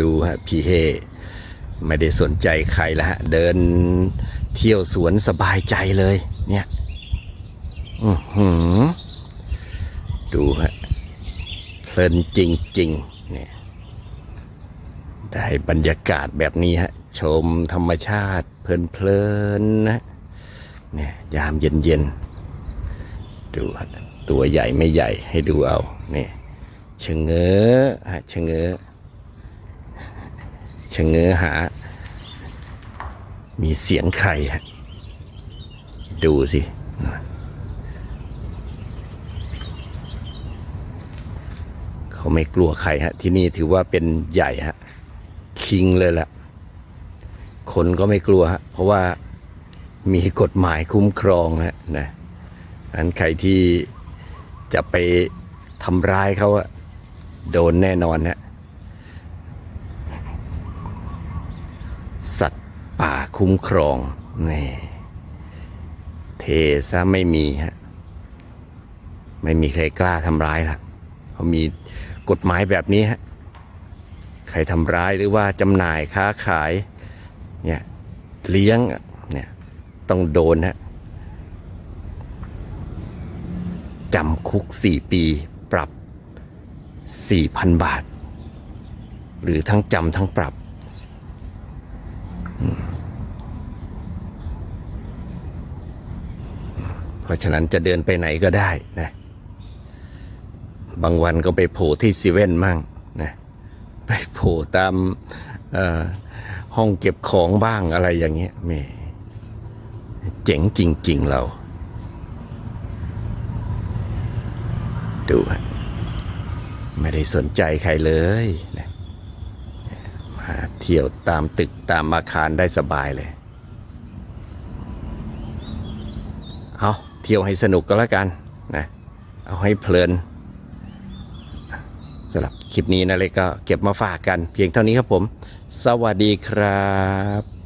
ดูฮะพี่เฮไม่ได้สนใจใครล้วฮะ เดินเที่ยวสวนสบายใจเลย เนี่ยอือหือดูฮะ เพลินจริง ๆ เนี่ย ได้บรรยากาศแบบนี้ฮะ ชมธรรมชาติ เพลินๆนะเนี่ยยามเย็น ๆ ดูฮะ ตัวใหญ่ไม่ใหญ่ให้ดูเอาเนี่ย ชะเง้อฮะชะเง้อชะเง้อหา มีเสียงใครฮะดูสิเขาไม่กลัวใครฮะ ที่นี่ถือว่าเป็นใหญ่ฮะ คิงเลยล่ะ คนก็ไม่กลัวฮะ เพราะว่ามีกฎหมายคุ้มครองฮะนะอันใครที่จะไปทำร้ายเขาอะ โดนแน่นอนฮะสัตว์ป่าคุ้มครองนี่เทซะไม่มีฮะไม่มีใครกล้าทำร้ายละเขามีกฎหมายแบบนี้ฮะใครทำร้ายหรือว่าจำหน่ายค้าขายเนี่ยเลี้ยงเนี่ยต้องโดนฮะจำคุกสี่ปี ปรับสี่พันบาท หรือทั้งจำทั้งปรับ เพราะฉะนั้นจะเดินไปไหนก็ได้นะ บางวันก็ไปโผล่ที่ซีเว่นมั่งนะ ไปโผล่ตามห้องเก็บของบ้างอะไรอย่างเงี้ยแม่เจ๋งจริง ๆ เรา ดูฮะ ไม่ได้สนใจใครเลยนะมาเที่ยวตามตึกตามอาคารได้สบายเลย เอาเที่ยวให้สนุกก็แล้วกันนะเอาให้เพลินสำหรับคลิปนี้นะเลยก็เก็บมาฝากกัน เพียงเท่านี้ครับผม สวัสดีครับ